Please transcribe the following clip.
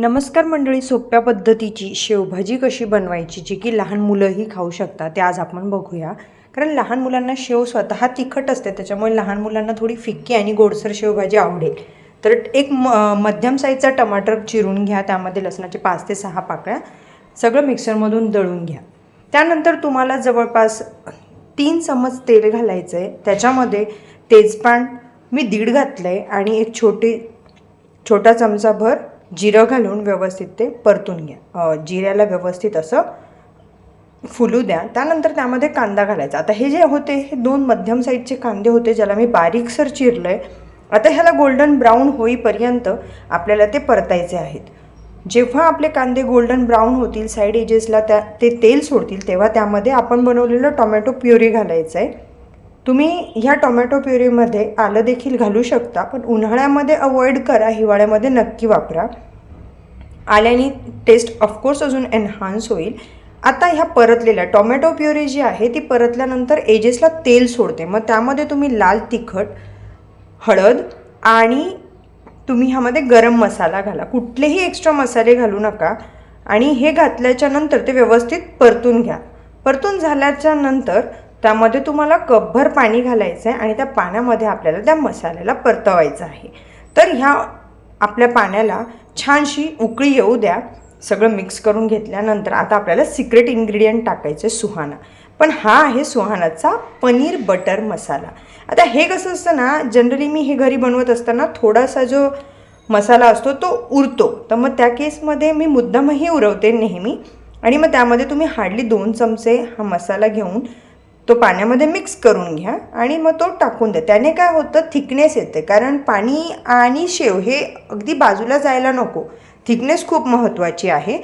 नमस्कार मंडळी सोप्या पद्धतीची शेवभाजी कशी बनवायची जी की लहान मुलंही खाऊ शकतात ते आज आपण बघूया. कारण लहान मुलांना शेव स्वतः तिखट असते त्याच्यामुळे लहान मुलांना थोडी फिक्की आणि गोडसर शेवभाजी आवडेल. तर एक म मध्यम साईजचा टमाटर चिरून घ्या त्यामध्ये लसणाचे पाच ते सहा पाकळ्या सगळं मिक्सरमधून दळून घ्या. त्यानंतर तुम्हाला जवळपास तीन चमच तेल घालायचं आहे त्याच्यामध्ये तेजपान मी दीड घातलं आहे आणि एक छोटी छोटा चमचाभर जिरं घालून व्यवस्थित ते परतून घ्या. जिऱ्याला व्यवस्थित असं फुलू द्या. त्यानंतर त्यामध्ये कांदा घालायचा. आता हे जे होते हे दोन मध्यम साईजचे कांदे होते ज्याला मी बारीकसर चिरलं आहे आता ह्याला गोल्डन ब्राऊन होईपर्यंत आपल्याला ते परतायचे आहेत. जेव्हा आपले कांदे गोल्डन ब्राऊन होतील साईड एजेसला त्या ते तेल सोडतील तेव्हा त्यामध्ये आपण बनवलेलं टोमॅटो प्युरी घालायचं आहे तुम्ही ह्या टोमॅटो प्युरीमध्ये आलं देखील घालू शकता पण उन्हाळ्यामध्ये अवॉइड करा हिवाळ्यामध्ये नक्की वापरा. आल्याने टेस्ट ऑफकोर्स अजून एन्हान्स होईल. आता ह्या परतलेल्या टोमॅटो प्युरी जी आहे ती परतल्यानंतर एजेसला तेल सोडते. मग त्यामध्ये तुम्ही लाल तिखट हळद आणि तुम्ही ह्यामध्ये गरम मसाला घाला. कुठलेही एक्स्ट्रा मसाले घालू नका आणि हे घातल्याच्या नंतर ते व्यवस्थित परतून घ्या. परतून झाल्याच्यानंतर त्यामध्ये तुम्हाला कपभर पाणी घालायचं आहे आणि त्या पाण्यामध्ये आपल्याला त्या मसाल्याला परतवायचं आहे. तर ह्या आपल्या पाण्याला छानशी उकळी येऊ द्या. सगळं मिक्स करून घेतल्यानंतर आता आपल्याला सिक्रेट इन्ग्रेडियंट टाकायचं आहे सुहाना. पण हा आहे सुहानाचा पनीर बटर मसाला. आता हे कसं असतं ना जनरली मी हे घरी बनवत असताना थोडासा जो मसाला असतो तो उरतो. तर मग त्या केसमध्ये मी मुद्दामही उरवते नेहमी. आणि मग त्यामध्ये तुम्ही हार्डली दोन चमचे हा मसाला घेऊन तो पाण्यामध्ये मिक्स करून घ्या आणि मग तो टाकून द्या. त्याने काय होतं? थिकनेस येते. कारण पाणी आणि शेव हे अगदी बाजूला जायला नको. थिकनेस खूप महत्त्वाची आहे.